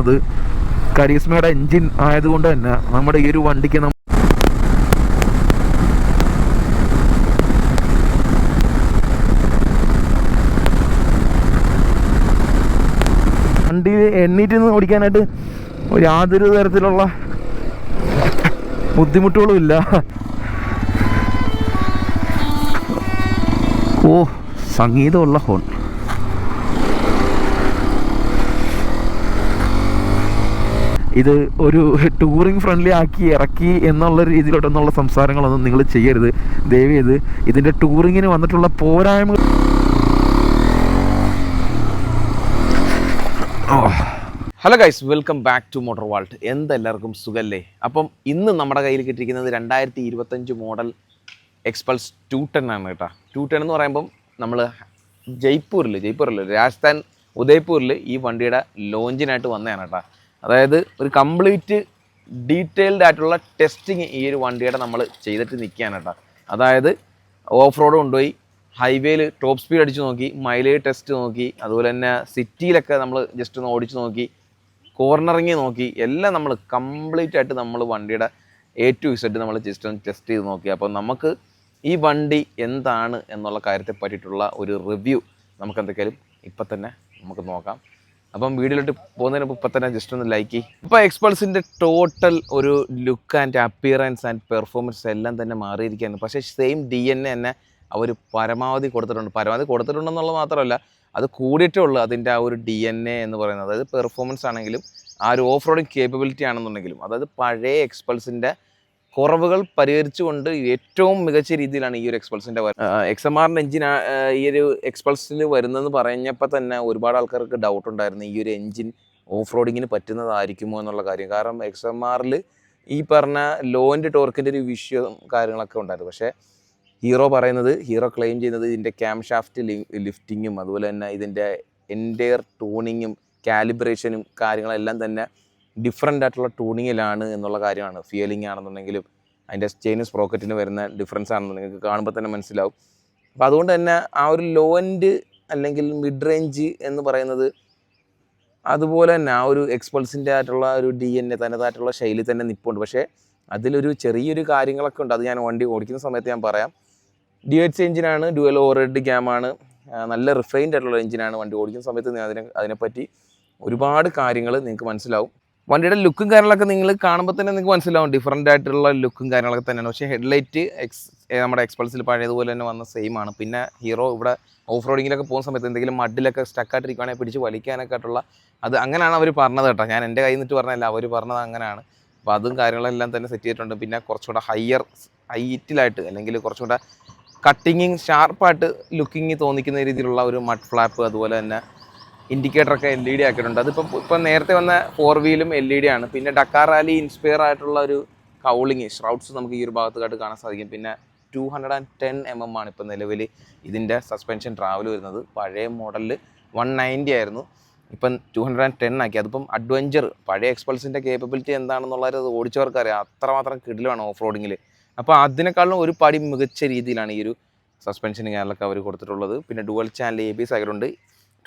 അത് കരീസ്മയുടെ എൻജിൻ ആയതുകൊണ്ട് തന്നെ നമ്മുടെ ഈ ഒരു വണ്ടിക്ക് നമ്മൾ വണ്ടി എണ്ണീറ്റ് നിന്ന് ഓടിക്കാനായിട്ട് യാതൊരു തരത്തിലുള്ള ബുദ്ധിമുട്ടുകളും ഇല്ല ഓ സംഗീതമുള്ള ഹോൺ. ഇത് ഒരു ടൂറിംഗ് ഫ്രണ്ട്ലി ആക്കി ഇറക്കി എന്നുള്ള രീതിയിലോട്ടൊന്നുള്ള സംസാരങ്ങളൊന്നും നിങ്ങൾ ചെയ്യരുത്. ദയവ് ചെയ്ത് ഇതിന്റെ ടൂറിങ്ങിന് വന്നിട്ടുള്ള പോരായ്മകൾ hello guys welcome back to motor vault എന്തെല്ലാവർക്കും സുഖല്ലേ? അപ്പം ഇന്ന് നമ്മുടെ കയ്യിൽ കിട്ടിയിരിക്കുന്നത് രണ്ടായിരത്തി ഇരുപത്തഞ്ച് മോഡൽ എക്സ്പൾസ് ടു ടെൻ ആണ് കേട്ടോ. ടു ടെൻ എന്ന് പറയുമ്പം നമ്മൾ ജയ്പൂരിൽ ജയ്പൂരിൽ രാജസ്ഥാൻ ഉദയ്പൂരിൽ ഈ വണ്ടിയുടെ ലോഞ്ചിനായിട്ട് വന്നതാണ് കേട്ടോ. അതായത് ഒരു കംപ്ലീറ്റ് ഡീറ്റെയിൽഡ് ആയിട്ടുള്ള ടെസ്റ്റിങ് ഈ ഒരു വണ്ടിയുടെ നമ്മൾ ചെയ്തിട്ട് നിൽക്കുകയാണ് കേട്ടോ. അതായത് ഓഫ് റോഡ് കൊണ്ടുപോയി ഹൈവേയിൽ ടോപ്പ് സ്പീഡ് അടിച്ച് നോക്കി മൈലേജ് ടെസ്റ്റ് നോക്കി അതുപോലെ തന്നെ സിറ്റിയിലൊക്കെ നമ്മൾ ജസ്റ്റ് ഒന്ന് ഓടിച്ച് നോക്കി കോർണറിങ് നോക്കി എല്ലാം നമ്മൾ കംപ്ലീറ്റ് ആയിട്ട് നമ്മൾ വണ്ടിയുടെ എ ടു ഇസഡ് നമ്മൾ ജസ്റ്റ് ഒന്ന് ടെസ്റ്റ് ചെയ്ത് നോക്കി. അപ്പോൾ നമുക്ക് ഈ വണ്ടി എന്താണ് എന്നുള്ള കാര്യത്തെ പറ്റിയിട്ടുള്ള ഒരു റിവ്യൂ നമുക്ക് എന്തൊക്കെയാലും ഇപ്പം തന്നെ നമുക്ക് നോക്കാം. അപ്പം വീഡിയോയിലോട്ട് പോകുന്നതിന് മുമ്പ് ഇപ്പം തന്നെ ജസ്റ്റ് ഒന്ന് ലൈക്ക് ചെയ്യും. ഇപ്പോൾ എക്സ്പൾസിന്റെ ടോട്ടൽ ഒരു look and appearance and performance എല്ലാം തന്നെ മാറിയിരിക്കുകയാണ്. പക്ഷേ സെയിം ഡി എൻ എ തന്നെ അവർ പരമാവധി കൊടുത്തിട്ടുണ്ട്. പരമാവധി കൊടുത്തിട്ടുണ്ടെന്നുള്ളത് മാത്രമല്ല അത് കൂടിയിട്ടേ ഉള്ളൂ അതിന്റെ ആ ഒരു ഡി എൻ എ എന്ന് പറയുന്നത്. അതായത് പെർഫോമൻസ് ആണെങ്കിലും ആ ഒരു ഓഫ് റോഡിങ് കേപ്പബിലിറ്റി ആണെന്നുണ്ടെങ്കിലും അതായത് പഴയ എക്സ്പൾസിന്റെ കുറവുകൾ പരിഹരിച്ചുകൊണ്ട് ഏറ്റവും മികച്ച രീതിയിലാണ് ഈ ഒരു എക്സ്പൾസിന്റെ എക്സ് എം ആറിന്റെ എഞ്ചിൻ ഈ ഒരു എക്സ്പൾസിൽ വരുന്നതെന്ന് പറഞ്ഞപ്പോൾ തന്നെ ഒരുപാട് ആൾക്കാർക്ക് ഡൗട്ട് ഉണ്ടായിരുന്നു. ഈ ഒരു എഞ്ചിൻ ഓഫ് റോഡിങ്ങിന് പറ്റുന്നതായിരിക്കുമോ എന്നുള്ള കാര്യം. കാരണം എക്സ് എം ആറിൽ ഈ പറഞ്ഞ ലോന്റെ ടോർക്കിന്റെ ഒരു വിഷയം കാര്യങ്ങളൊക്കെ ഉണ്ടായിരുന്നു. പക്ഷേ ഹീറോ പറയുന്നത് ഹീറോ ക്ലെയിം ചെയ്യുന്നത് ഇതിന്റെ ക്യാം ഷാഫ്റ്റ് ലിഫ്റ്റിങ്ങും അതുപോലെ തന്നെ ഇതിന്റെ എന്റയർ ടൂണിങ്ങും കാലിബ്രേഷനും കാര്യങ്ങളെല്ലാം തന്നെ ഡിഫറെന്റ് ആയിട്ടുള്ള ടൂണിങ്ങിലാണ് എന്നുള്ള കാര്യമാണ്. ഫീലിംഗ് ആണെന്നുണ്ടെങ്കിലും അതിന്റെ ചെയിനും സ്പ്രോക്കറ്റിന് വരുന്ന ഡിഫറൻസ് ആണെന്ന് നിങ്ങൾക്ക് കാണുമ്പോൾ തന്നെ മനസ്സിലാവും. അപ്പോൾ അതുകൊണ്ട് തന്നെ ആ ഒരു ലോ എൻഡ് അല്ലെങ്കിൽ മിഡ് റേഞ്ച് എന്ന് പറയുന്നത് അതുപോലെ തന്നെ ആ ഒരു എക്സ്പൾസിന്റെ ആയിട്ടുള്ള ഒരു ഡി എൻ എ തനതായിട്ടുള്ള ശൈലി തന്നെ നിപ്പുണ്ട്. പക്ഷേ അതിലൊരു ചെറിയൊരു കാര്യങ്ങളൊക്കെ ഉണ്ട്. അത് ഞാൻ വണ്ടി ഓടിക്കുന്ന സമയത്ത് ഞാൻ പറയാം. ഡി എച്ച് എഞ്ചിനാണ് ഡുവൽ ഓവർഹെഡ് ക്യാമാണ് നല്ല റിഫൈൻഡ് ആയിട്ടുള്ള എഞ്ചിനാണ് വണ്ടി ഓടിക്കുന്ന സമയത്ത് അതിനെ അതിനെപ്പറ്റി ഒരുപാട് കാര്യങ്ങൾ നിങ്ങൾക്ക് മനസ്സിലാവും. വണ്ടിയുടെ ലുക്കും കാര്യങ്ങളൊക്കെ നിങ്ങൾ കാണുമ്പോൾ തന്നെ നിങ്ങൾക്ക് മനസ്സിലാവും. ഡിഫറെന്റ് ആയിട്ടുള്ള ലുക്കും കാര്യങ്ങളൊക്കെ തന്നെയാണ്. പക്ഷേ ഹെഡ്ലൈറ്റ് എക്സ് നമ്മുടെ എക്സ്പൾസിൽ പഴയതുപോലെ തന്നെ വന്ന സെയിം ആണ്. പിന്നെ ഹീറോ ഇവിടെ ഓഫ് റോഡിങ്ങിലൊക്കെ പോകുന്ന സമയത്ത് എന്തെങ്കിലും മഡിലൊക്കെ സ്റ്റക്കായിട്ടിരിക്കുകയാണെങ്കിൽ പിടിച്ച് വലിക്കാനൊക്കെ ആയിട്ടുള്ള അത് അങ്ങനെയാണ് അവർ പറഞ്ഞത് കേട്ടോ. ഞാൻ എന്റെ കയ്യിൽ നിന്നിട്ട് പറഞ്ഞല്ല അവർ പറഞ്ഞത് അങ്ങനെയാണ്. അപ്പോൾ അതും കാര്യങ്ങളെല്ലാം തന്നെ സെറ്റ് ചെയ്തിട്ടുണ്ട്. പിന്നെ കുറച്ചുകൂടെ ഹയർ ഹൈറ്റിലായിട്ട് അല്ലെങ്കിൽ കുറച്ചുകൂടെ കട്ടിങ്ങിങ് ഷാർപ്പായിട്ട് ലുക്കിങ് തോന്നിക്കുന്ന രീതിയിലുള്ള ഒരു മഡ് ഫ്ലാപ്പ് അതുപോലെ തന്നെ ഇൻഡിക്കേറ്ററൊക്കെ എൽ ഇ ഡി ആക്കിയിട്ടുണ്ട്. അതിപ്പം ഇപ്പം നേരത്തെ വന്ന ഫോർ വീലും എൽ ഇ ഡി ആണ്. പിന്നെ ഡക്കാർ റാലി ഇൻസ്പയർ ആയിട്ടുള്ള ഒരു കൗളിങ് ഷ്രൗട്ട്സ് നമുക്ക് ഈ ഒരു ഭാഗത്തായിട്ട് കാണാൻ സാധിക്കും. പിന്നെ two hundred and ten M M ആണ് ഇപ്പം നിലവിൽ ഇതിന്റെ സസ്പെൻഷൻ ട്രാവൽ വരുന്നത്. പഴയ മോഡലിൽ വൺ നയന്റി ആയിരുന്നു. ഇപ്പം ടു ഹൺഡ്രഡ് ആൻഡ് ടെൻ ആക്കി. അതിപ്പം അഡ്വഞ്ചർ പഴയ എക്സ്പൾസിന്റെ കേപ്പബിലിറ്റി എന്താണെന്നുള്ളത് അത് ഓടിച്ചവർക്ക് അറിയാം. അത്രമാത്രം കിടിലാണ് ഓഫ് റോഡിങ്ങിൽ അപ്പോൾ അതിനേക്കാളും ഒരു പടി മികച്ച രീതിയിലാണ് ഈ ഒരു സസ്പെൻഷൻ കാര്യങ്ങളൊക്കെ അവർ കൊടുത്തിട്ടുള്ളത്. പിന്നെ ഡുവൽ ചാനൽ എ ബി ആയതുകൊണ്ട്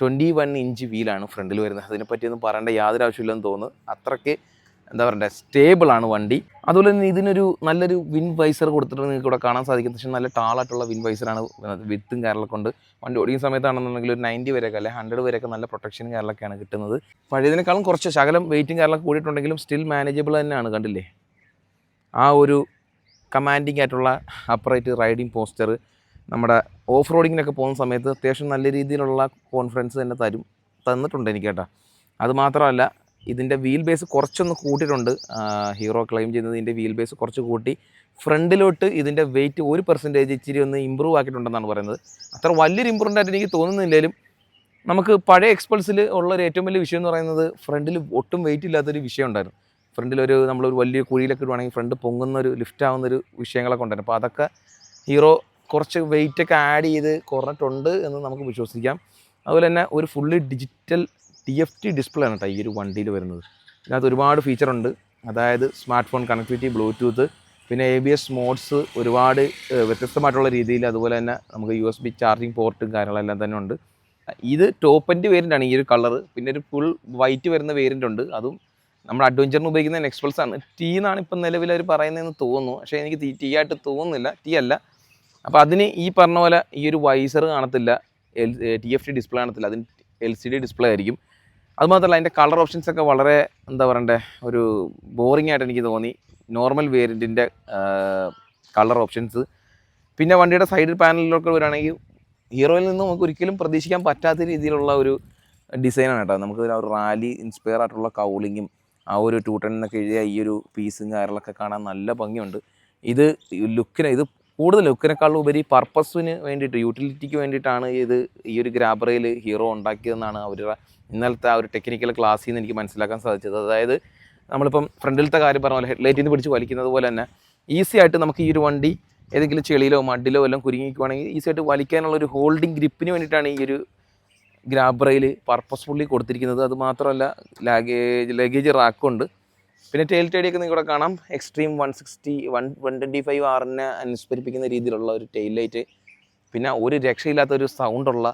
ട്വന്റി വൺ ഇഞ്ച് വീലാണ് ഫ്രണ്ടിൽ വരുന്നത്. അതിനെപ്പറ്റിയൊന്നും പറയേണ്ട യാതൊരു ആവശ്യമില്ലെന്ന് തോന്നുന്നു. അത്രയ്ക്ക് എന്താ പറയണ്ടേ സ്റ്റേബിളാണ് വണ്ടി. അതുപോലെ തന്നെ ഇതിനൊരു നല്ലൊരു വിൻ വൈസർ കൊടുത്തിട്ട് നിങ്ങൾക്ക് ഇവിടെ കാണാൻ സാധിക്കും. പക്ഷേ നല്ല ടാളായിട്ടുള്ള വിൻ വൈസറാണ് വിത്തും കാര്യങ്ങളൊക്കെ ഉണ്ട് വണ്ടി ഓടിക്കുന്ന സമയത്താണെന്നുണ്ടെങ്കിൽ ഒരു നയന്റി വരെയൊക്കെ അല്ലെങ്കിൽ ഹൺഡ്രഡ് വരെയൊക്കെ നല്ല പ്രൊട്ടക്ഷൻ കാര്യങ്ങളൊക്കെയാണ് കിട്ടുന്നത്. പഴയതിനേക്കാളും കുറച്ച് ശകലം വെയിറ്റും കാര്യങ്ങളൊക്കെ കൂടിയിട്ടുണ്ടെങ്കിലും സ്റ്റിൽ മാനേജബിൾ തന്നെയാണ് കണ്ടില്ലേ? ആ ഒരു കമാൻഡിങ് ആയിട്ടുള്ള അപ്പറേറ്റ് റൈഡിങ് പോസ്റ്റർ നമ്മുടെ ഓഫ് റോഡിങ്ങിനൊക്കെ പോകുന്ന സമയത്ത് അത്യാവശ്യം നല്ല രീതിയിലുള്ള കോൺഫിഡൻസ് തന്നെ തരും തന്നിട്ടുണ്ട് എനിക്ക് കേട്ടോ. അതുമാത്രമല്ല ഇതിന്റെ വീൽ ബേസ് കുറച്ചൊന്ന് കൂട്ടിയിട്ടുണ്ട്. ഹീറോ ക്ലെയിം ചെയ്യുന്നത് ഇതിന്റെ വീൽ ബേസ് കുറച്ച് കൂട്ടി ഫ്രണ്ടിലോട്ട് ഇതിന്റെ വെയിറ്റ് ഒരു പെർസെന്റേജ് ഇച്ചിരി ഒന്ന് ഇമ്പ്രൂവ് ആക്കിയിട്ടുണ്ടെന്നാണ് പറയുന്നത്. അത്ര വലിയൊരു ഇമ്പ്രൂവ്മെന്റ് ആയിട്ട് എനിക്ക് തോന്നുന്നില്ലെങ്കിലും നമുക്ക് പഴയ എക്സ്പൾസിൽ ഉള്ള ഒരു ഏറ്റവും വലിയ വിഷയം എന്ന് പറയുന്നത് ഫ്രണ്ടിൽ ഒട്ടും വെയിറ്റ് ഇല്ലാത്തൊരു വിഷയം ഉണ്ടായിരുന്നു. ഫ്രണ്ടിലൊരു നമ്മളൊരു വലിയ കുഴിയിലൊക്കെ ഇടുവാണെങ്കിൽ ഫ്രണ്ട് പൊങ്ങുന്ന ഒരു ലിഫ്റ്റ് ആവുന്ന ഒരു വിഷയങ്ങളൊക്കെ ഉണ്ടായിരുന്നു. അപ്പോൾ അതൊക്കെ ഹീറോ കുറച്ച് വെയിറ്റ് ഒക്കെ ആഡ് ചെയ്ത് കുറഞ്ഞിട്ടുണ്ട് എന്ന് നമുക്ക് വിശ്വസിക്കാം. അതുപോലെ തന്നെ ഒരു fully digital T F T display ആണ് കേട്ടോ ഈ ഒരു വണ്ടിയിൽ വരുന്നത്. ഇതിനകത്ത് ഒരുപാട് ഫീച്ചർ ഉണ്ട്. അതായത് സ്മാർട്ട് ഫോൺ കണക്ടിവിറ്റി ബ്ലൂടൂത്ത് പിന്നെ എ ബി എസ് മോഡ്സ് ഒരുപാട് വ്യത്യസ്തമായിട്ടുള്ള രീതിയിൽ അതുപോലെ തന്നെ നമുക്ക് യു എസ് ബി ചാർജിങ് പോർട്ടും കാര്യങ്ങളെല്ലാം തന്നെ ഉണ്ട്. ഇത് ടോപ്പ് ആണ് ഈ ഒരു കളർ പിന്നെ ഒരു ഫുൾ വൈറ്റ് വരുന്ന വേരിയന്റ് ഉണ്ട്. അതും നമ്മൾ അഡ്വഞ്ചറിന് ഉപയോഗിക്കുന്ന നെക്സ്പൾസ് ആണ്. ടീ എന്നാണ് ഇപ്പം നിലവിൽ അവർ പറയുന്നതെന്ന് തോന്നുന്നു. പക്ഷേ എനിക്ക് ടീ ആയിട്ട് തോന്നുന്നില്ല. ടീ അല്ല. അപ്പോൾ അതിന് ഈ പറഞ്ഞ പോലെ ഈ ഒരു വൈസർ കാണത്തില്ല L T F T display കാണത്തില്ല. അതിന് എൽ സി ഡി ഡിസ്പ്ലേ ആയിരിക്കും. അതുമാത്രമല്ല അതിന്റെ കളർ ഓപ്ഷൻസ് ഒക്കെ വളരെ എന്താ പറയണ്ടേ ഒരു ബോറിംഗ് ആയിട്ട് എനിക്ക് തോന്നി. നോർമൽ വേരിയന്റിന്റെ കളർ ഓപ്ഷൻസ് പിന്നെ വണ്ടിയുടെ സൈഡ് പാനലിലൊക്കെ വരികയാണെങ്കിൽ ഹീറോയിൽ നിന്ന് നമുക്ക് ഒരിക്കലും പ്രതീക്ഷിക്കാൻ പറ്റാത്ത രീതിയിലുള്ള ഒരു ഡിസൈനാണ് കേട്ടോ. നമുക്ക് ഒരു റാലി ഇൻസ്പയർ ആയിട്ടുള്ള കൗളിങ്ങും ആ ഒരു ടൂ ടെന്നൊക്കെ എഴുതിയ ഈ ഒരു പീസും കാര്യങ്ങളൊക്കെ കാണാൻ നല്ല ഭംഗിയുണ്ട്. ഇത് ലുക്കിന് ഇത് കൂടുതൽ ലുക്കിനേക്കാളും ഉപരി പർപ്പസിന് വേണ്ടിയിട്ട് യൂട്ടിലിറ്റിക്ക് വേണ്ടിയിട്ടാണ് ഇത് ഈ ഒരു ഗ്രാബറയിൽ ഹീറോ ഉണ്ടാക്കിയതെന്നാണ് അവരുടെ ഇന്നലത്തെ ആ ഒരു ടെക്നിക്കൽ ക്ലാസ്സിൽ നിന്ന് എനിക്ക് മനസ്സിലാക്കാൻ സാധിച്ചത്. അതായത് നമ്മളിപ്പം ഫ്രണ്ടിലത്തെ കാര്യം പറഞ്ഞ പോലെ ഹെഡ്ലൈറ്റിൽ നിന്ന് പിടിച്ച് വലിക്കുന്നത് പോലെ തന്നെ ഈസി ആയിട്ട് നമുക്ക് ഈ ഒരു വണ്ടി ഏതെങ്കിലും ചെളിയിലോ മഡിലോ എല്ലാം കുരുങ്ങിക്കുവാണെങ്കിൽ ഈസി ആയിട്ട് വലിക്കാനുള്ള ഒരു ഹോൾഡിംഗ് ഗ്രിപ്പിന് വേണ്ടിയിട്ടാണ് ഈ ഒരു ഗ്രാബറയിൽ പർപ്പസ്ഫുള്ളി കൊടുത്തിരിക്കുന്നത്. അത് മാത്രമല്ല ലാഗേജ് ലഗേജ് റാക്കുണ്ട്. പിന്നെ ടെയിൽ ടൈഡിയൊക്കെ നിങ്ങളുടെ കാണാം. Xtreme one sixty one one twenty five ആറിനെ അനുസ്മരിപ്പിക്കുന്ന രീതിയിലുള്ള ഒരു ടെയിൽ ലൈറ്റ് പിന്നെ ഒരു രക്ഷയില്ലാത്ത ഒരു സൗണ്ടുള്ള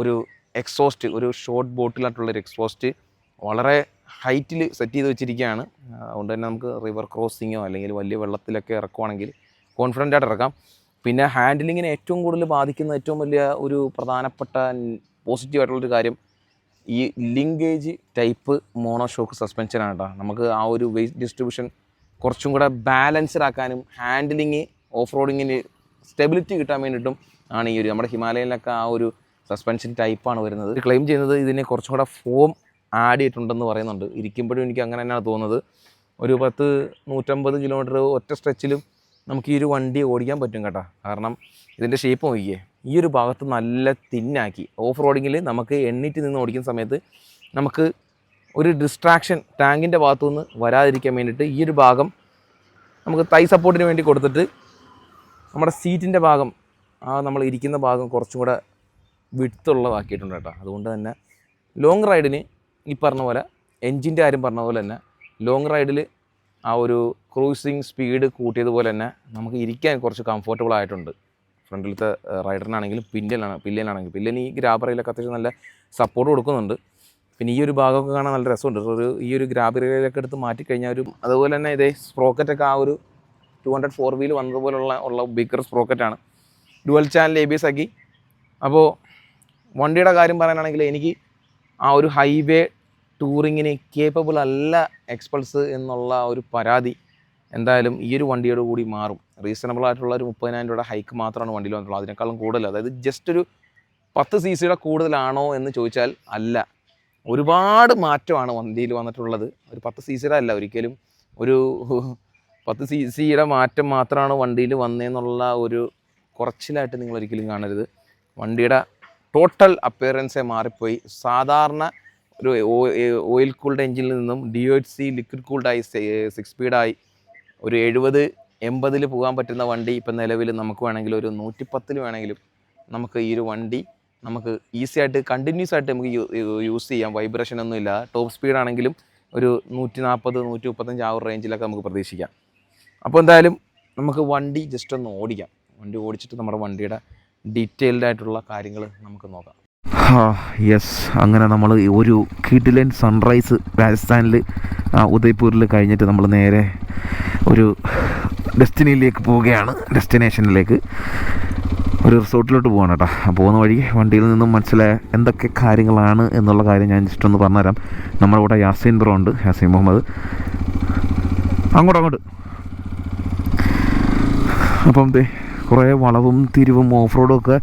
ഒരു എക്സോസ്റ്റ് ഒരു ഷോർട്ട് ബോട്ടിലായിട്ടുള്ള ഒരു എക്സോസ്റ്റ് വളരെ ഹൈറ്റിൽ സെറ്റ് ചെയ്ത് വെച്ചിരിക്കുകയാണ്. അതുകൊണ്ട് തന്നെ നമുക്ക് റിവർ ക്രോസിങ്ങോ അല്ലെങ്കിൽ വലിയ വെള്ളത്തിലൊക്കെ ഇറക്കുവാണെങ്കിൽ കോൺഫിഡന്റ് ആയിട്ട് ഇറക്കാം. പിന്നെ ഹാൻഡിലിങ്ങിനെ ഏറ്റവും കൂടുതൽ ബാധിക്കുന്ന ഏറ്റവും വലിയ ഒരു പ്രധാനപ്പെട്ട പോസിറ്റീവ് ആയിട്ടുള്ളൊരു കാര്യം ഈ ലിങ്കേജ് ടൈപ്പ് മോണോഷോക്ക് സസ്പെൻഷനാണ് കേട്ടോ നമുക്ക് ആ ഒരു വെയിറ്റ് ഡിസ്ട്രിബ്യൂഷൻ കുറച്ചും കൂടെ ബാലൻസ്ഡ് ആക്കാനും ഹാൻഡിലിങ് ഓഫ് റോഡിങ്ങിന് സ്റ്റെബിലിറ്റി കിട്ടാൻ വേണ്ടിയിട്ടും ആണ് ഈ ഒരു നമ്മുടെ ഹിമാലയനിലൊക്കെ ആ ഒരു സസ്പെൻഷൻ ടൈപ്പാണ് വരുന്നത്. ക്ലെയിം ചെയ്യുന്നത് ഇതിന് കുറച്ചും കൂടെ ഫോം ആഡ് ചെയ്തിട്ടുണ്ടെന്ന് പറയുന്നുണ്ട്. ഇരിക്കുമ്പോഴും എനിക്ക് അങ്ങനെ തന്നെയാണ് തോന്നുന്നത്. ഒരു പത്ത് നൂറ്റമ്പത് കിലോമീറ്റർ ഒറ്റ സ്ട്രെച്ചിലും നമുക്ക് ഈ ഒരു വണ്ടി ഓടിക്കാൻ പറ്റും കേട്ടോ. കാരണം ഇതിന്റെ ഷേപ്പ് നോക്കിയേ ഈ ഒരു ഭാഗത്ത് നല്ല തിന്നാക്കി. ഓഫ് റോഡിങ്ങിൽ നമുക്ക് എണ്ണിറ്റ് നിന്ന് ഓടിക്കുന്ന സമയത്ത് നമുക്ക് ഒരു ഡിസ്ട്രാക്ഷൻ ടാങ്കിന്റെ ഭാഗത്തുനിന്ന് വരാതിരിക്കാൻ വേണ്ടിയിട്ട് ഈ ഒരു ഭാഗം നമുക്ക് തൈ സപ്പോർട്ടിന് വേണ്ടി കൊടുത്തിട്ട് നമ്മുടെ സീറ്റിന്റെ ഭാഗം ആ നമ്മൾ ഇരിക്കുന്ന ഭാഗം കുറച്ചും കൂടെ വിടുത്തുള്ളതാക്കിയിട്ടുണ്ട് കേട്ടോ. അതുകൊണ്ട് തന്നെ ലോങ് റൈഡിന് ഈ പറഞ്ഞ പോലെ എൻജിന്റെ കാര്യം പറഞ്ഞ പോലെ തന്നെ ലോങ് റൈഡിൽ ആ ഒരു ക്രൂസിങ് സ്പീഡ് കൂട്ടിയതുപോലെ തന്നെ നമുക്ക് ഇരിക്കാൻ കുറച്ച് കംഫർട്ടബിൾ ആയിട്ടുണ്ട്. ഫ്രണ്ടിലത്തെ റൈഡറിനാണെങ്കിലും പില്ലിയനാണ് പില്ലിയനാണെങ്കിലും പില്ലിയൻ ഈ ഗ്രാബറയിലൊക്കെ അത്യാവശ്യം നല്ല സപ്പോർട്ട് കൊടുക്കുന്നുണ്ട്. പിന്നെ ഈ ഒരു ഭാഗമൊക്കെ കാണാൻ നല്ല രസമുണ്ട്. ഒരു ഈ ഒരു ഗ്രാബറയിലൊക്കെ എടുത്ത് മാറ്റിക്കഴിഞ്ഞാൽ ഒരു അതുപോലെ തന്നെ ഇതേ സ്പ്രോക്കറ്റൊക്കെ ആ ഒരു ടു ഹൺഡ്രഡ് ഫോർ വീൽ വന്നതുപോലുള്ള ഉള്ള bigger സ്പ്രോക്കറ്റാണ് dual channel A B S ആക്കി അപ്പോൾ വണ്ടിയുടെ കാര്യം പറയാനാണെങ്കിൽ എനിക്ക് ആ ഒരു ഹൈവേ ടൂറിങ്ങിന് കേപ്പബിൾ അല്ല എക്സ്പൾസ് എന്നുള്ള ഒരു പരാതി എന്തായാലും ഈ ഒരു വണ്ടിയോട് കൂടി മാറും. റീസണബിൾ ആയിട്ടുള്ള ഒരു മുപ്പതിനായിരം രൂപയുടെ ഹൈക്ക് മാത്രമാണ് വണ്ടിയിൽ വന്നിട്ടുള്ളത്. അതിനേക്കാളും കൂടുതൽ. അതായത് ജസ്റ്റ് ഒരു പത്ത് സി സിയുടെ കൂടുതലാണോ എന്ന് ചോദിച്ചാൽ അല്ല. ഒരുപാട് മാറ്റമാണ് വണ്ടിയിൽ വന്നിട്ടുള്ളത്. ഒരു പത്ത് സി സിയുടെ അല്ല ഒരിക്കലും. ഒരു പത്ത് സി സിയുടെ മാറ്റം മാത്രമാണ് വണ്ടിയിൽ വന്നതെന്നുള്ള ഒരു കുറച്ചിലായിട്ട് നിങ്ങൾ ഒരിക്കലും കാണരുത്. വണ്ടിയുടെ ടോട്ടൽ അപ്പിയറൻസേ മാറിപ്പോയി. സാധാരണ ഒരു ഓയിൽ കൂൾഡ് എഞ്ചിനിൽ നിന്നും D O H C liquid കൂൾഡായി six സ്പീഡായി ഒരു എഴുപത് എൺപതിൽ പോകാൻ പറ്റുന്ന വണ്ടി ഇപ്പം നിലവിൽ നമുക്ക് വേണമെങ്കിൽ ഒരു നൂറ്റിപ്പത്തിൽ വേണമെങ്കിലും നമുക്ക് ഈ ഒരു വണ്ടി നമുക്ക് ഈസി ആയിട്ട് കണ്ടിന്യൂസ് ആയിട്ട് നമുക്ക് യൂസ് ചെയ്യാം. വൈബ്രേഷൻ ഒന്നും ഇല്ല. ടോപ്പ് സ്പീഡ് ആണെങ്കിലും ഒരു നൂറ്റി നാൽപ്പത് നൂറ്റി മുപ്പത്തഞ്ച് ആ ഒരു റേഞ്ചിലൊക്കെ നമുക്ക് പ്രതീക്ഷിക്കാം. അപ്പോൾ എന്തായാലും നമുക്ക് വണ്ടി ജസ്റ്റ് ഒന്ന് ഓടിക്കാം. വണ്ടി ഓടിച്ചിട്ട് നമ്മുടെ വണ്ടിയുടെ ഡീറ്റെയിൽഡ് ആയിട്ടുള്ള കാര്യങ്ങൾ നമുക്ക് നോക്കാം. യെസ് അങ്ങനെ നമ്മൾ ഒരു കിഡിലൻ സൺറൈസ് രാജസ്ഥാനിൽ ഉദയ്പൂരിൽ കഴിഞ്ഞിട്ട് നമ്മൾ നേരെ ഒരു ഡെസ്റ്റിനിയിലേക്ക് പോവുകയാണ് ഡെസ്റ്റിനേഷനിലേക്ക്. ഒരു റിസോർട്ടിലോട്ട് പോവാണ് കേട്ടോ. പോകുന്ന വഴി വണ്ടിയിൽ നിന്നും മനസ്സിലായ എന്തൊക്കെ കാര്യങ്ങളാണ് എന്നുള്ള കാര്യം ഞാൻ ജസ്റ്റ് ഒന്ന് പറഞ്ഞുതരാം. നമ്മുടെ കൂടെ യാസീൻ ബ്രോ ഉണ്ട് യാസീൻ മുഹമ്മദ്. അങ്ങോട്ട് അങ്ങോട്ട്. അപ്പം ദേ കുറേ വളവും തിരിവും ഓഫ് റോഡും ഒക്കെ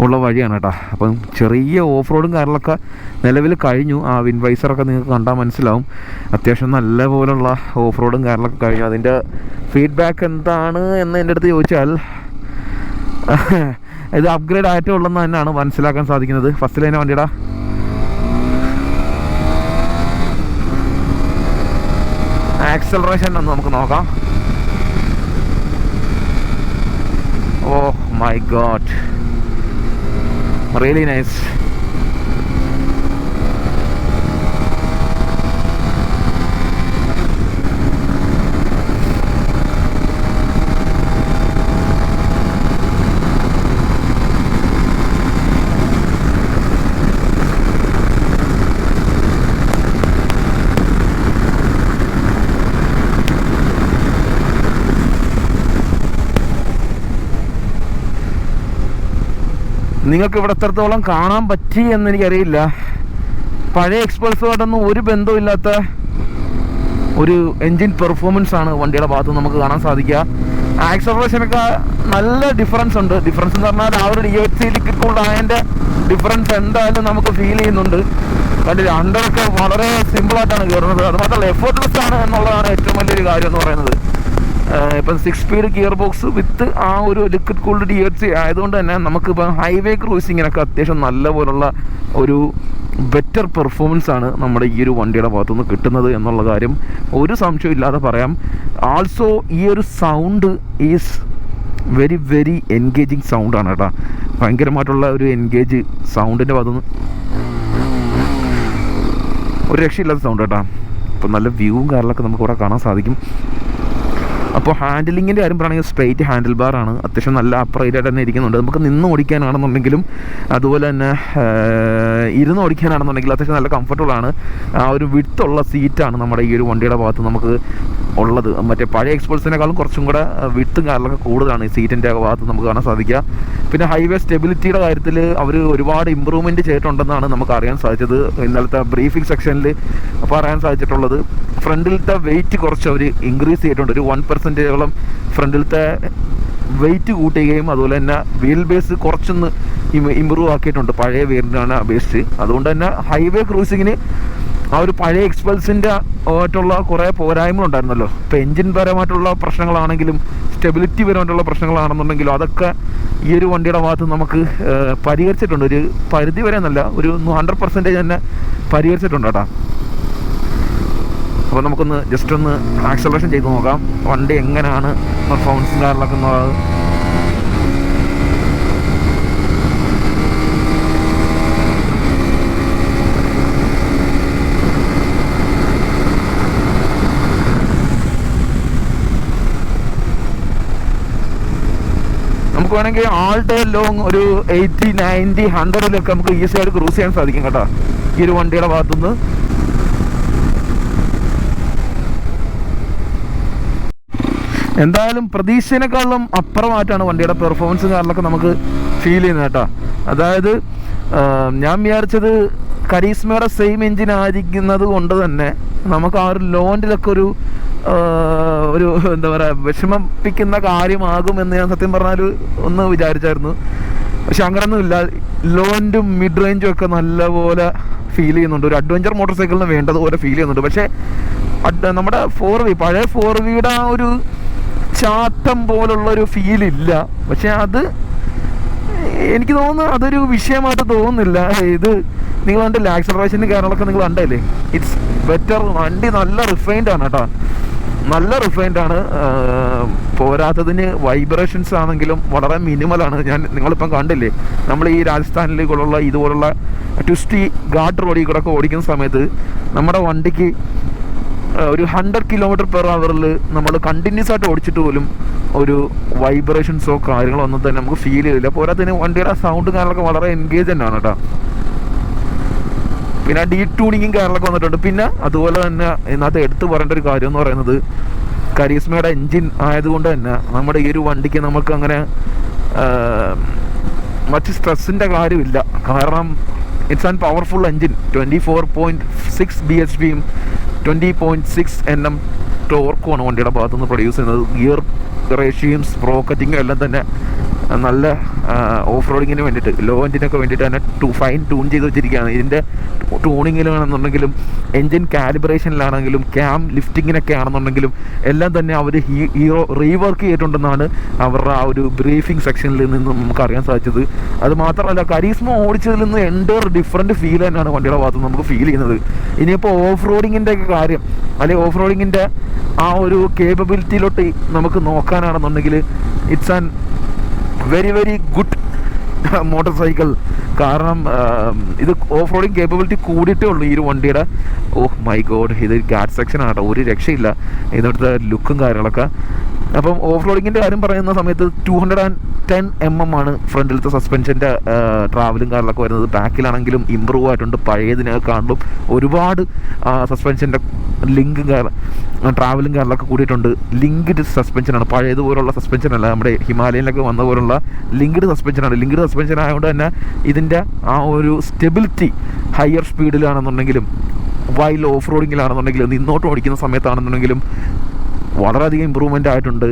ഉള്ള വഴിയാണ് കേട്ടോ. അപ്പം ചെറിയ ഓഫ് റോഡും കാര്യങ്ങളൊക്കെ നിലവിൽ കഴിഞ്ഞു. ആ വിൻ വൈസറൊക്കെ നിങ്ങൾക്ക് കണ്ടാൽ മനസ്സിലാവും. അത്യാവശ്യം നല്ല പോലുള്ള ഓഫ് റോഡും കാര്യങ്ങളൊക്കെ കഴിഞ്ഞു. അതിന്റെ ഫീഡ്ബാക്ക് എന്താണ് എന്ന് എന്റെ അടുത്ത് ചോദിച്ചാൽ ഇത് അപ്ഗ്രേഡ് ആയിട്ടേ ഉള്ളെന്ന് തന്നെയാണ് മനസ്സിലാക്കാൻ സാധിക്കുന്നത്. ഫസ്റ്റ് തന്നെ വണ്ടിയുടെ. ആക്സലറേഷൻ ഒന്ന് നമുക്ക് നോക്കാം. Oh my God really nice നിങ്ങൾക്ക് ഇവിടെ എത്രത്തോളം കാണാൻ പറ്റി എന്ന് എനിക്കറിയില്ല. പഴയ എക്സ്പൾസുമായിട്ടൊന്നും ഒരു ബന്ധമില്ലാത്ത ഒരു എൻജിൻ പെർഫോമൻസ് ആണ് വണ്ടിയുടെ ഭാഗത്ത് നമുക്ക് കാണാൻ സാധിക്കുക. ആക്സലറേഷനൊക്കെ നല്ല ഡിഫറൻസ് ഉണ്ട്. ഡിഫറൻസ് എന്ന് പറഞ്ഞാൽ ആ ഒരു ഡി എച്ച് സി ലിക്വിഡ് ആയതിന്റെ ഡിഫറൻസ് എന്തായാലും നമുക്ക് ഫീൽ ചെയ്യുന്നുണ്ട്. കണ്ടില്ല അണ്ടറൊക്കെ വളരെ സിമ്പിളായിട്ടാണ് കയറുന്നത് അതുമാത്രമല്ല എഫോർട്ട്ലെസ് ആണ് എന്നുള്ളതാണ് ഏറ്റവും വലിയൊരു കാര്യം എന്ന് പറയുന്നത്. ഇപ്പം six speed gear box with ആ ഒരു ലിക്വിഡ് കൂൾഡ് ഡി എച്ച് ആയതുകൊണ്ട് തന്നെ നമുക്ക് നമുക്കിപ്പോൾ ഹൈവേ ക്രൂസിങ്ങിനൊക്കെ അത്യാവശ്യം നല്ല പോലുള്ള ഒരു ബെറ്റർ പെർഫോമൻസ് ആണ് നമ്മുടെ ഈ ഒരു വണ്ടിയുടെ ഭാഗത്തുനിന്ന് കിട്ടുന്നത് എന്നുള്ള കാര്യം ഒരു സംശയം ഇല്ലാതെ പറയാം. ആൾസോ ഈ ഒരു sound is very very engaging സൗണ്ടാണ് കേട്ടോ. ഭയങ്കരമായിട്ടുള്ള ഒരു എൻഗേജ് സൗണ്ടിന്റെ ഭാഗത്തുനിന്ന്. ഒരു രക്ഷയില്ലാത്ത സൗണ്ട് കേട്ടോ. ഇപ്പം നല്ല വ്യൂവും കാര്യങ്ങളൊക്കെ നമുക്ക് ഇവിടെ കാണാൻ സാധിക്കും. അപ്പോൾ ഹാൻഡിലിങ്ങിന്റെ കാര്യം പറയുകയാണെങ്കിൽ സ്ട്രെയിറ്റ് ഹാൻഡിൽ ബാറാണ് അത്യാവശ്യം നല്ല അപ്രൈറ്റായിട്ട് തന്നെ ഇരിക്കുന്നുണ്ട്. നമുക്ക് നിന്ന് ഓടിക്കാനാണെന്നുണ്ടെങ്കിലും അതുപോലെ തന്നെ ഇരുന്ന് ഓടിക്കാനാണെന്നുണ്ടെങ്കിൽ അത്യാവശ്യം നല്ല കംഫർട്ടബിൾ ആണ്. ആ ഒരു വിട്ടുള്ള സീറ്റാണ് നമ്മുടെ ഈ ഒരു വണ്ടിയുടെ ഭാഗത്ത് നമുക്ക് ഉള്ളത്. മറ്റേ പഴയ എക്സ്പൾസിനേക്കാളും കുറച്ചും കൂടെ വിട്ടും കാര്യങ്ങളൊക്കെ കൂടുതലാണ് ഈ സീറ്റിന്റെ ഭാഗത്ത് നമുക്ക് കാണാൻ സാധിക്കുക. പിന്നെ ഹൈവേ സ്റ്റെബിലിറ്റിയുടെ കാര്യത്തിൽ അവർ ഒരുപാട് ഇമ്പ്രൂവ്മെന്റ് ചെയ്തിട്ടുണ്ടെന്നാണ് നമുക്ക് അറിയാൻ സാധിച്ചത്. ഇന്നലത്തെ ബ്രീഫിംഗ് സെക്ഷനിൽ പറയാൻ സാധിച്ചിട്ടുള്ളത്. ഫ്രണ്ടിലത്തെ വെയിറ്റ് കുറച്ച് അവർ ഇൻക്രീസ് ചെയ്തിട്ടുണ്ട്. ഒരു വൺ പെർസെന്റേജോളം ഫ്രണ്ടിലത്തെ വെയിറ്റ് കൂട്ടുകയും അതുപോലെ തന്നെ വീൽ ബേസ് കുറച്ചൊന്ന് ഇമ്പ്രൂവ് ആക്കിയിട്ടുണ്ട്. പഴയ വേരിയന്റാണ് അപേക്ഷിച്ച്. അതുകൊണ്ട് തന്നെ ഹൈവേ ക്രൂസിങ്ങിന് ആ ഒരു പഴയ എക്സ്പൾസിന്റെ ആയിട്ടുള്ള കുറേ പോരായ്മകളുണ്ടായിരുന്നല്ലോ ഇപ്പോൾ എൻജിൻ പരമായിട്ടുള്ള പ്രശ്നങ്ങളാണെങ്കിലും സ്റ്റെബിലിറ്റി പരമായിട്ടുള്ള പ്രശ്നങ്ങളാണെന്നുണ്ടെങ്കിലും അതൊക്കെ ഈ ഒരു വണ്ടിയുടെ ഭാഗത്ത് നമുക്ക് പരിഹരിച്ചിട്ടുണ്ട്. ഒരു പരിധി വരെ എന്നല്ല ഒരു ഹൺഡ്രഡ് പെർസെന്റേജ് തന്നെ പരിഹരിച്ചിട്ടുണ്ട് കേട്ടോ. അപ്പോൾ നമുക്കൊന്ന് ജസ്റ്റ് ഒന്ന് ആക്സലറേഷൻ ചെയ്ത് നോക്കാം. വണ്ടി എങ്ങനെയാണ് പെർഫോമൻസും കാര്യങ്ങളൊക്കെ എന്നുള്ളത് നമുക്ക് വേണമെങ്കിൽ ആൾ ഡേ ലോങ് ഒരു എയ്റ്റി നയന്റി ഹൺഡ്രഡിലൊക്കെ നമുക്ക് ഈസി ആയിട്ട് ക്രൂസ് ചെയ്യാൻ സാധിക്കും കേട്ടോ. ഈ ഒരു വണ്ടിയുടെ ഭാഗത്തുനിന്ന്. എന്തായാലും പ്രതീക്ഷേനേക്കാളും അപ്പുറമായിട്ടാണ് വണ്ടിയുടെ പെർഫോമൻസ് കാരണമൊക്കെ നമുക്ക് ഫീൽ ചെയ്യുന്നത് കേട്ടോ. അതായത് ഞാൻ വിചാരിച്ചത് കരീസ്മയുടെ സെയിം എഞ്ചിൻ ആയിരിക്കുന്നത് കൊണ്ട് തന്നെ നമുക്ക് ആ ഒരു ലോണ്ടിലൊക്കെ ഒരു ഒരു എന്താ പറയുക വിഷമിപ്പിക്കുന്ന കാര്യമാകും എന്ന് ഞാൻ സത്യം പറഞ്ഞാൽ ഒന്ന് വിചാരിച്ചായിരുന്നു. പക്ഷെ അങ്ങനൊന്നുമില്ല ലോന്റും മിഡ് റേഞ്ചും ഒക്കെ നല്ലപോലെ ഫീൽ ചെയ്യുന്നുണ്ട്. ഒരു അഡ്വഞ്ചർ മോട്ടോർ സൈക്കിളിന് വേണ്ടതുപോലെ ഫീൽ ചെയ്യുന്നുണ്ട്. പക്ഷേ നമ്മുടെ ഫോർ വി പഴയ ഫോർ വിയുടെ ആ ഒരു ചാട്ടം പോലുള്ള ഒരു ഫീൽ ഇല്ല. പക്ഷെ അത് എനിക്ക് തോന്നുന്നു അതൊരു വിഷയമായിട്ട് തോന്നുന്നില്ല. ഇത് നിങ്ങൾ കണ്ടില്ല ആക്സലറേഷനും കാര്യങ്ങളൊക്കെ നിങ്ങൾ കണ്ടല്ലേ? ഇറ്റ്സ് ബെറ്റർ വണ്ടി നല്ല റിഫൈൻഡ് ആണ് കേട്ടോ. നല്ല റിഫൈൻഡ് ആണ്. പോരാത്തതിന് വൈബ്രേഷൻസ് ആണെങ്കിലും വളരെ മിനിമലാണ് ഞാൻ നിങ്ങളിപ്പം കണ്ടില്ലേ? നമ്മൾ ഈ രാജസ്ഥാനിലേക്കുള്ള ഇതുപോലുള്ള ട്വിസ്റ്റി ഗാർഡ് റോഡിൽ കൂടെ ഓടിക്കുന്ന സമയത്ത് നമ്മുടെ വണ്ടിക്ക് ഒരു ഹൺഡ്രഡ് കിലോമീറ്റർ പെർ അവറിൽ നമ്മൾ കണ്ടിന്യൂസ് ആയിട്ട് ഓടിച്ചിട്ട് പോലും ഒരു വൈബ്രേഷൻസോ കാര്യങ്ങളോ ഒന്നും തന്നെ നമുക്ക് ഫീൽ ചെയ്തില്ല. പോരാത്തതിന് വണ്ടിയുടെ സൗണ്ട് കാര്യങ്ങളൊക്കെ വളരെ എൻഗേജ് ആണ് കേട്ടോ. പിന്നെ ഡീ ട്യൂണിങ്ങും കാര്യങ്ങളൊക്കെ വന്നിട്ടുണ്ട്. പിന്നെ അതുപോലെ തന്നെ ഇതിനകത്ത് എടുത്തു പറയേണ്ട ഒരു കാര്യം എന്ന് പറയുന്നത് കരീസ്മയുടെ എൻജിൻ ആയതുകൊണ്ട് തന്നെ നമ്മുടെ ഈ ഒരു വണ്ടിക്ക് നമുക്ക് അങ്ങനെ മറ്റ് സ്ട്രെസ്സിന്റെ കാര്യമില്ല. കാരണം it's an powerful engine twenty four point six B H പിയും twenty point six N M ടോർക്കുമാണ് വണ്ടിയുടെ ഭാഗത്തുനിന്ന് പ്രൊഡ്യൂസ് ചെയ്യുന്നത്. ഗിയർ റേഷ്യം സ്പ്രോക്കറ്റിങ്ങും എല്ലാം തന്നെ നല്ല ഓഫ് റോഡിങ്ങിന് വേണ്ടിയിട്ട് ലോ എഞ്ചിനൊക്കെ വേണ്ടിയിട്ട് തന്നെ ടു ഫൈൻ ട്യൂൺ ചെയ്ത് വെച്ചിരിക്കുകയാണ്. ഇതിന്റെ ട്യൂണിങ്ങിലാണെന്നുണ്ടെങ്കിലും എൻജിൻ കാലിബ്രേഷനിലാണെങ്കിലും ക്യാം ലിഫ്റ്റിങ്ങിനൊക്കെ ആണെന്നുണ്ടെങ്കിലും എല്ലാം തന്നെ അവർ ഹീറോ റീവർക്ക് ചെയ്തിട്ടുണ്ടെന്നാണ് അവരുടെ ആ ഒരു ബ്രീഫിംഗ് സെക്ഷനിൽ നിന്ന് നമുക്ക് അറിയാൻ സാധിച്ചത്. അത് മാത്രമല്ല കരീസ്മ ഓടിച്ചതിൽ നിന്ന് എന്റെ ഡിഫറെന്റ് ഫീൽ തന്നെയാണ് വണ്ടിയുടെ ഭാഗത്ത് നമുക്ക് ഫീൽ ചെയ്യുന്നത്. ഇനിയിപ്പോൾ ഓഫ് റോഡിങ്ങിന്റെ കാര്യം അല്ലെങ്കിൽ ഓഫ് റോഡിങ്ങിന്റെ ആ ഒരു കേപ്പബിലിറ്റിയിലോട്ട് നമുക്ക് നോക്കാനാണെന്നുണ്ടെങ്കിൽ it's an very very good motorcycle കാരണം ഇത് ഓഫ് റോഡിങ് കേപ്പബിലിറ്റി കൂടിയിട്ടേ ഉള്ളൂ ഈ ഒരു വണ്ടിയുടെ. ഓഹ് മൈ ഗോഡ് ഇത് ഗാഡ് സെക്ഷൻ ആട്ടോ ഒരു രക്ഷയില്ല. ഇതിനടുത്ത ലുക്കും കാര്യങ്ങളൊക്കെ. അപ്പം ഓഫ് റോഡിങ്ങിന്റെ കാര്യം പറയുന്ന സമയത്ത് two hundred and ten M M ആണ് ഫ്രണ്ടിലത്തെ സസ്പെൻഷന്റെ ട്രാവലും കാറിലൊക്കെ വരുന്നത്. ബാക്കിലാണെങ്കിലും ഇമ്പ്രൂവ് ആയിട്ടുണ്ട്. പഴയതിനേക്കാളും ഒരുപാട് സസ്പെൻഷന്റെ ലിങ്ക് ട്രാവലും കാറിലൊക്കെ കൂടിയിട്ടുണ്ട്. ലിങ്ക്ഡ് സസ്പെൻഷനാണ് പഴയതുപോലുള്ള സസ്പെൻഷൻ അല്ല. നമ്മുടെ ഹിമാലയനിലൊക്കെ വന്ന പോലുള്ള ലിങ്ക്ഡ് സസ്പെൻഷനാണ് ലിങ്ക്ഡ് സസ്പെൻഷൻ ആയതുകൊണ്ട് തന്നെ ഇതിന്റെ ആ ഒരു സ്റ്റെബിലിറ്റി ഹയർ സ്പീഡിലാണെന്നുണ്ടെങ്കിലും വൈൽഡ് ഓഫ് റോഡിങ്ങിലാണെന്നുണ്ടെങ്കിലും നിന്നോട്ട് ഓടിക്കുന്ന സമയത്താണെന്നുണ്ടെങ്കിലും വളരെയധികം ഇമ്പ്രൂവ്മെന്റ് ആയിട്ടുണ്ട്.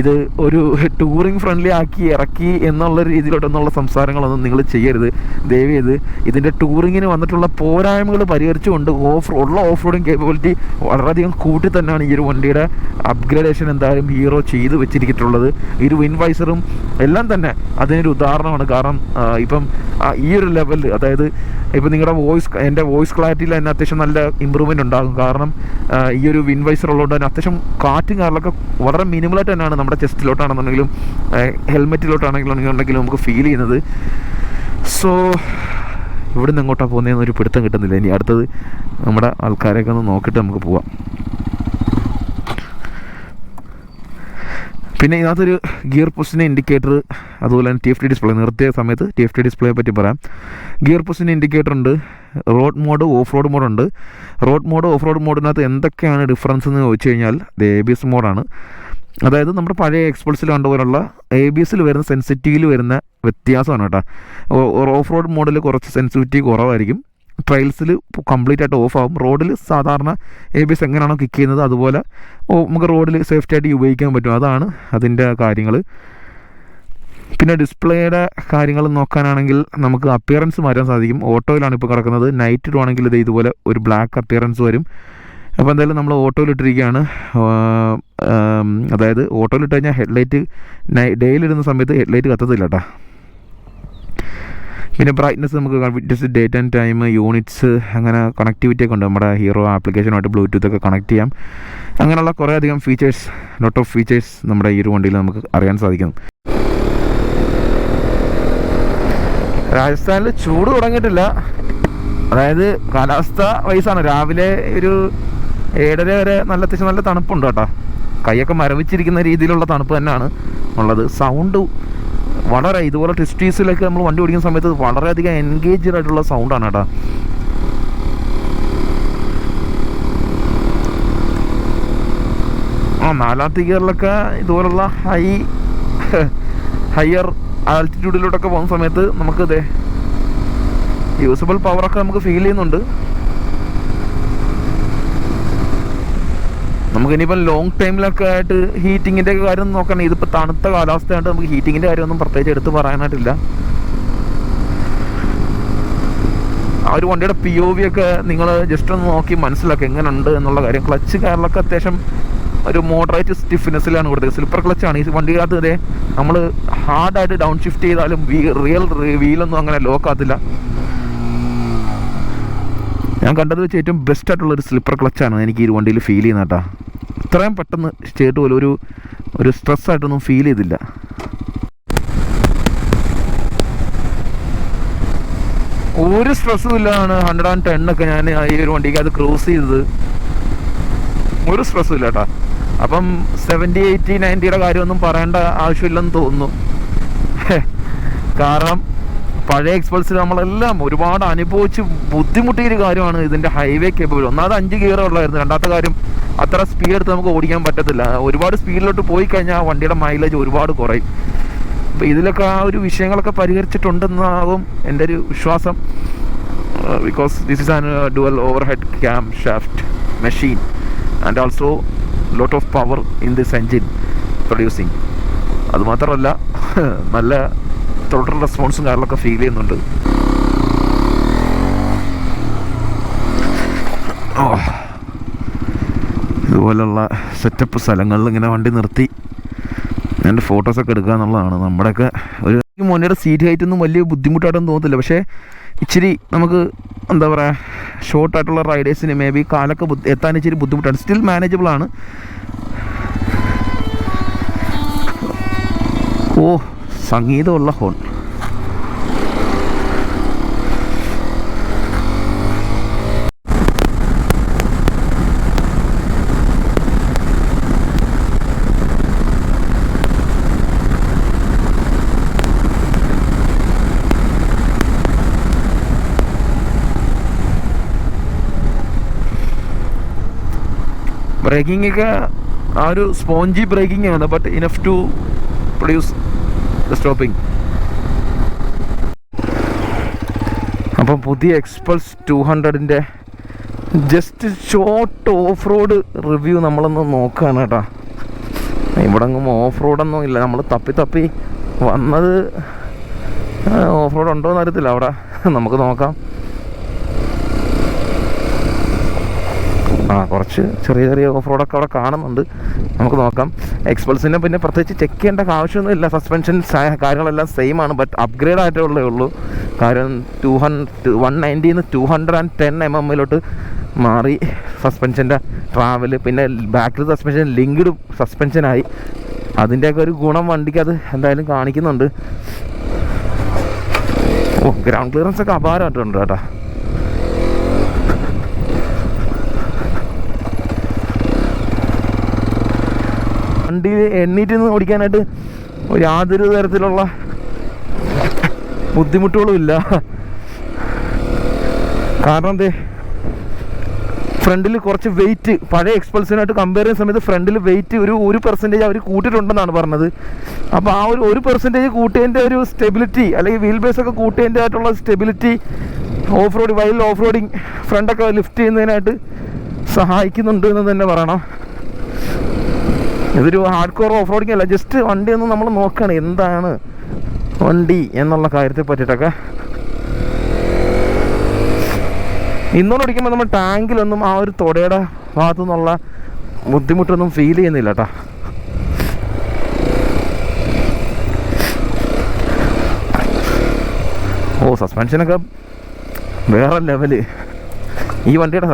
ഇത് ഒരു ടൂറിങ് ഫ്രണ്ട്ലി ആക്കി ഇറക്കി എന്നുള്ള രീതിയിലോട്ടൊന്നുള്ള സംസാരങ്ങളൊന്നും നിങ്ങൾ ചെയ്യരുത്. ദയവ് ചെയ്ത് ഇതിന്റെ ടൂറിങ്ങിന് വന്നിട്ടുള്ള പോരായ്മകൾ പരിഹരിച്ചുകൊണ്ട് ഓഫ് ഉള്ള ഓഫ് റോഡിങ് കേപ്പബിലിറ്റി വളരെയധികം കൂട്ടി തന്നെയാണ് ഈ ഒരു വണ്ടിയുടെ അപ്ഗ്രേഡേഷൻ എന്തായാലും ഹീറോ ചെയ്ത് വെച്ചിരിച്ചിട്ടുള്ളത് ഈ ഒരു വിൻവൈസറും എല്ലാം തന്നെ അതിനൊരു ഉദാഹരണമാണ്. കാരണം ഇപ്പം ഈ ഒരു ലെവലിൽ അതായത് ഇപ്പം നിങ്ങളുടെ വോയിസ് എന്റെ വോയിസ് ക്ലാരിറ്റിയിൽ തന്നെ അത്യാവശ്യം നല്ല ഇമ്പ്രൂവ്മെന്റ് ഉണ്ടാകും. കാരണം ഈ ഒരു വിൻ വൈസർ ഉള്ളതുകൊണ്ട് തന്നെ അത്യാവശ്യം കാറ്റും കാറിലൊക്കെ വളരെ മിനിമലായിട്ട് തന്നെയാണ് നമ്മുടെ ചെസ്റ്റിലോട്ടാണെന്നുണ്ടെങ്കിലും ഹെൽമെറ്റിലോട്ടാണെങ്കിലും ഉണ്ടെങ്കിലും നമുക്ക് ഫീൽ ചെയ്യുന്നത്. സോ ഇവിടുന്ന് എങ്ങോട്ടാണ് പോകുന്നതെന്ന് ഒരു പിടുത്തം കിട്ടുന്നില്ല. ഇനി അടുത്തത് നമ്മുടെ ആൾക്കാരെയൊക്കെ ഒന്ന് നോക്കിയിട്ട് നമുക്ക് പോവാം. പിന്നെ ഇതിനകത്തൊരു ഗിയർ പൊസിഷന്റെ ഇൻഡിക്കേറ്റർ അതുപോലെ തന്നെ ടി എഫ് ടി ഡിസ്പ്ലേ നിർത്തിയ സമയത്ത് ടി എഫ് ടി ഡിസ്പ്ലേയെ പറ്റി പറയാം. ഗിയർ പൊസിഷന്റെ ഇൻഡിക്കേറ്റർ ഉണ്ട് road mode off road mode ഉണ്ട്. റോഡ് മോഡ് ഓഫ് റോഡ് മോഡിനകത്ത് എന്തൊക്കെയാണ് ഡിഫറൻസ് എന്ന് ചോദിച്ചു കഴിഞ്ഞാൽ ഇത് എ ബി എസ് മോഡാണ് അതായത് നമ്മുടെ പഴയ എക്സ്പൾസിൽ കണ്ടുപോലുള്ള എ ബി എസിൽ വരുന്ന സെൻസിറ്റിവിൽ വരുന്ന വ്യത്യാസമാണ് കേട്ടോ. ഓഫ് റോഡ് മോഡിൽ കുറച്ച് സെൻസിറ്റിവിറ്റി കുറവായിരിക്കും. ട്രയൽസിൽ കംപ്ലീറ്റ് ആയിട്ട് ഓഫ് ആകും റോഡിൽ സാധാരണ എ ബി എസ് എങ്ങനെയാണോ കിക്ക് ചെയ്യുന്നത് അതുപോലെ നമുക്ക് റോഡിൽ സേഫ്റ്റി ആയിട്ട് ഉപയോഗിക്കാൻ പറ്റും. അതാണ് അതിന്റെ കാര്യങ്ങൾ പിന്നെ ഡിസ്പ്ലേയുടെ കാര്യങ്ങൾ നോക്കാനാണെങ്കിൽ നമുക്ക് അപ്പിയറൻസ് മാറ്റാൻ സാധിക്കും. ഓട്ടോയിലാണ് ഇപ്പോൾ കിടക്കുന്നത്. നൈറ്റ് ഇടുവാണെങ്കിൽ ഇത് ഇതുപോലെ ഒരു ബ്ലാക്ക് അപ്പിയറൻസ് വരും. അപ്പോൾ എന്തായാലും നമ്മൾ ഓട്ടോയിലിട്ടിരിക്കുകയാണ് അതായത് ഓട്ടോയിലിട്ട് കഴിഞ്ഞാൽ ഹെഡ്ലൈറ്റ് നൈ ഡേയിലിടുന്ന സമയത്ത് ഹെഡ്ലൈറ്റ് കത്തത്തില്ല കേട്ടോ പിന്നെ ബ്രൈറ്റ്നസ് നമുക്ക് വിറ്റ്നസ് ഡേറ്റ് ആൻഡ് ടൈം യൂണിറ്റ്സ് അങ്ങനെ കണക്ടിവിറ്റി ഒക്കെ ഉണ്ട്. നമ്മുടെ ഹീറോ ആപ്ലിക്കേഷനുമായിട്ട് ബ്ലൂടൂത്ത് ഒക്കെ കണക്ട് ചെയ്യാം. അങ്ങനെയുള്ള കുറേ അധികം ഫീച്ചേഴ്സ് നോട്ട് ഓഫ് ഫീച്ചേഴ്സ് നമ്മുടെ ഈ ഒരു വണ്ടിയിൽ നമുക്ക് അറിയാൻ സാധിക്കും രാജസ്ഥാനിൽ ചൂട് തുടങ്ങിയിട്ടില്ല. അതായത് കാലാവസ്ഥ വയസ്സാണ് രാവിലെ ഒരു ഏഴര വരെ നല്ല അത്യാവശ്യം നല്ല തണുപ്പുണ്ട് കേട്ടോ. കൈയൊക്കെ മരവിച്ചിരിക്കുന്ന രീതിയിലുള്ള തണുപ്പ് തന്നെയാണ് ഉള്ളത്. സൗണ്ട് വളരെ ഇതുപോലെ ടെസ്റ്റീസിലൊക്കെ നമ്മൾ വണ്ടി ഓടിക്കുന്ന സമയത്ത് വളരെയധികം എൻഗേജ്ഡ് ആയിട്ടുള്ള സൗണ്ടാണ് കേട്ടോ ആ നാലാമത്തെ ഗിയറിലൊക്കെ ഇതുപോലുള്ള ഹൈ ഹയർ ആൾട്ടിറ്റ്യൂഡിലോട്ടൊക്കെ പോകുന്ന സമയത്ത് നമുക്ക് ഇതേ യൂസബിൾ പവറൊക്കെ നമുക്ക് ഫീൽ ചെയ്യുന്നുണ്ട്. നമുക്ക് ഇനിയിപ്പം ലോങ് ടൈമിലൊക്കെ ആയിട്ട് ഹീറ്റിങ്ങിന്റെ കാര്യം നോക്കണം. ഇതിപ്പോൾ തണുത്ത കാലാവസ്ഥയായിട്ട് നമുക്ക് ഹീറ്റിങ്ങിന്റെ കാര്യമൊന്നും പ്രത്യേകിച്ച് എടുത്ത് പറയാനായിട്ടില്ല. ആ ഒരു വണ്ടിയുടെ പി ഒ വി ഒക്കെ നിങ്ങൾ ജസ്റ്റ് ഒന്ന് നോക്കി മനസ്സിലാക്കുക എങ്ങനെയുണ്ട് എന്നുള്ള കാര്യം. ക്ലച്ച് കാറിലൊക്കെ അത്യാവശ്യം ഒരു മോഡറേറ്റ് സ്റ്റിഫ്നെസ്സിലാണ് കൊടുത്തത്. സ്ലിപ്പർ ക്ലച്ചാണ് ഈ വണ്ടിക്കകത്ത് ഇതേ നമ്മൾ ഹാർഡായിട്ട് ഡൗൺ ഷിഫ്റ്റ് ചെയ്താലും വീ റിയൽ വീലൊന്നും അങ്ങനെ ലോക്ക് ആകത്തില്ല. ഞാൻ കണ്ടത് വെച്ച് ഏറ്റവും ബെസ്റ്റ് ആയിട്ടുള്ള ഒരു സ്ലിപ്പർ ക്ലച്ചാണ് എനിക്ക് ഈ വണ്ടിയിൽ ഫീൽ ചെയ്യുന്നത് കേട്ടോ. ഇത്രയും പെട്ടെന്ന് സ്റ്റേറ്റ് പോലും ഒരു ഒരു സ്ട്രെസ് ആയിട്ടൊന്നും ഫീൽ ചെയ്തില്ല. ഒരു സ്ട്രെസ്സും ഇല്ലാണ് ഹൺഡ്രഡ് ആൻഡ് ടെൻ ഒക്കെ ഞാൻ ഈ ഒരു വണ്ടിക്ക് അത് ക്രോസ് ചെയ്തത്. ഒരു സ്ട്രെസ്സും ഇല്ല കേട്ടോ. അപ്പം സെവന്റി എയ്റ്റി നയന്റിയുടെ കാര്യമൊന്നും പറയേണ്ട ആവശ്യമില്ലെന്ന് തോന്നുന്നു. കാരണം പഴയ എക്സ്പൾസിൽ നമ്മളെല്ലാം ഒരുപാട് അനുഭവിച്ച് ബുദ്ധിമുട്ടിയ ഒരു കാര്യമാണ് ഇതിന്റെ ഹൈവേ കേബിൾ ഒന്നാമത് അഞ്ച് ഗിയർ ഉള്ളായിരുന്നു രണ്ടാമത്തെ കാര്യം അത്ര സ്പീഡ് എടുത്ത് നമുക്ക് ഓടിക്കാൻ പറ്റത്തില്ല. ഒരുപാട് സ്പീഡിലോട്ട് പോയി കഴിഞ്ഞാൽ വണ്ടിയുടെ മൈലേജ് ഒരുപാട് കുറയും. അപ്പോൾ ഇതിലൊക്കെ ആ ഒരു വിഷയങ്ങളൊക്കെ പരിഹരിച്ചിട്ടുണ്ടെന്നാകും എന്റെ ഒരു വിശ്വാസം. Because this is an dual overhead camshaft machine and also lot of power in this engine producing അതുമാത്രമല്ല നല്ല തൊട്ടൽ റെസ്പോൺസും കാര്യങ്ങളൊക്കെ ഫീൽ ചെയ്യുന്നുണ്ട്. ഇതുപോലുള്ള സെറ്റപ്പ് സ്ഥലങ്ങളിൽ ഇങ്ങനെ വണ്ടി നിർത്തി. എന്റെ ഫോട്ടോസൊക്കെ എടുക്കുക എന്നുള്ളതാണ്. നമ്മുടെയൊക്കെ ഒരു മോനയുടെ സീറ്റ് ഹൈറ്റ് ഒന്നും വലിയ ബുദ്ധിമുട്ടായിട്ടൊന്നും തോന്നത്തില്ല. പക്ഷേ ഇച്ചിരി നമുക്ക് എന്താ പറയുക ഷോർട്ടായിട്ടുള്ള റൈഡേഴ്സിന് മേ ബി കാലൊക്കെ എത്താൻ ഇച്ചിരി ബുദ്ധിമുട്ടാണ്. സ്റ്റിൽ മാനേജബിൾ ആണ്. ഓ. സംഗീതമുള്ള ഹോൺ ബ്രേക്കിംഗ് ഒക്കെ ആ ഒരു സ്പോഞ്ചി ബ്രേക്കിംഗ് ആണ് but enough to produce the stopping അപ്പം പുതിയ Xpulse two ഹൺഡ്രഡിന്റെ just short off road review നമ്മളൊന്ന് നോക്കുകയാണ് കേട്ടോ. ഇവിടെ അങ്ങും ഓഫ് റോഡൊന്നും ഇല്ല. നമ്മൾ തപ്പി തപ്പി വന്നത് ഓഫ് റോഡ് ഉണ്ടോ എന്ന് അറിയത്തില്ല അവിടെ. നമുക്ക് നോക്കാം. ആ കുറച്ച് ചെറിയ ചെറിയ ഓഫ് റോഡൊക്കെ അവിടെ കാണുന്നുണ്ട്. നമുക്ക് നോക്കാം. എക്സ്പൾസിനെ പിന്നെ പ്രത്യേകിച്ച് ചെക്ക് ചെയ്യേണ്ട ആവശ്യമൊന്നും ഇല്ല. സസ്പെൻഷൻ കാര്യങ്ങളെല്ലാം സെയിം ആണ് ബട്ട് അപ്ഗ്രേഡ് ആയിട്ടുള്ളേ ഉള്ളൂ കാരണം two hundred one നയന്റിന്ന് two hundred and ten M എമ്മിലോട്ട് മാറി സസ്പെൻഷന്റെ ട്രാവൽ പിന്നെ ബാക്കിൽ സസ്പെൻഷൻ ലിങ്ക്ഡ് സസ്പെൻഷനായി അതിന്റെയൊക്കെ ഒരു ഗുണം വണ്ടിക്ക് അത് എന്തായാലും കാണിക്കുന്നുണ്ട്. ഓ ഗ്രൗണ്ട് ക്ലിയറൻസ് ഒക്കെ അപാരമായിട്ടുണ്ട് കേട്ടോ. വണ്ടി എണ്ണീറ്റ് നിന്ന് ഓടിക്കാനായിട്ട് യാതൊരു തരത്തിലുള്ള ബുദ്ധിമുട്ടുകളും ഇല്ല. കാരണം എന്തേ? ഫ്രണ്ടിൽ കുറച്ച് വെയിറ്റ് പഴയ എക്സ്പൾസിനായിട്ട് കമ്പയർ ചെയ്യുന്ന സമയത്ത് ഫ്രണ്ടിൽ വെയിറ്റ് ഒരു ഒരു പെർസെന്റേജ് അവർ കൂട്ടിയിട്ടുണ്ടെന്നാണ് പറഞ്ഞത്. അപ്പോൾ ആ ഒരു ഒരു പെർസെന്റേജ് കൂട്ടിയതിന്റെ ഒരു സ്റ്റെബിലിറ്റി അല്ലെങ്കിൽ വീൽ ബേസ് ഒക്കെ കൂട്ടിയതിന്റെ ആയിട്ടുള്ള stability off road wild off roading ഫ്രണ്ടൊക്കെ lift ചെയ്യുന്നതിനായിട്ട് സഹായിക്കുന്നുണ്ട് എന്ന് തന്നെ പറയണം. ഇതൊരു ഹാർഡ് കോർ ഓഫ് റോഡിങ് അല്ല ജസ്റ്റ് വണ്ടി ഒന്ന് നമ്മൾ നോക്കുകയാണ് എന്താണ് വണ്ടി എന്നുള്ള കാര്യത്തെ പറ്റിയിട്ടൊക്കെ. ഇന്നോട് ഓടിക്കുമ്പോൾ നമ്മൾ ടാങ്കിലൊന്നും ആ ഒരു തൊടയുടെ ഭാഗത്തു നിന്നുള്ള ബുദ്ധിമുട്ടൊന്നും ഫീൽ ചെയ്യുന്നില്ല കേട്ടോ ഓ സസ്പെൻഷനൊക്കെ വേറെ ലെവൽ ഈ വണ്ടിയുടെ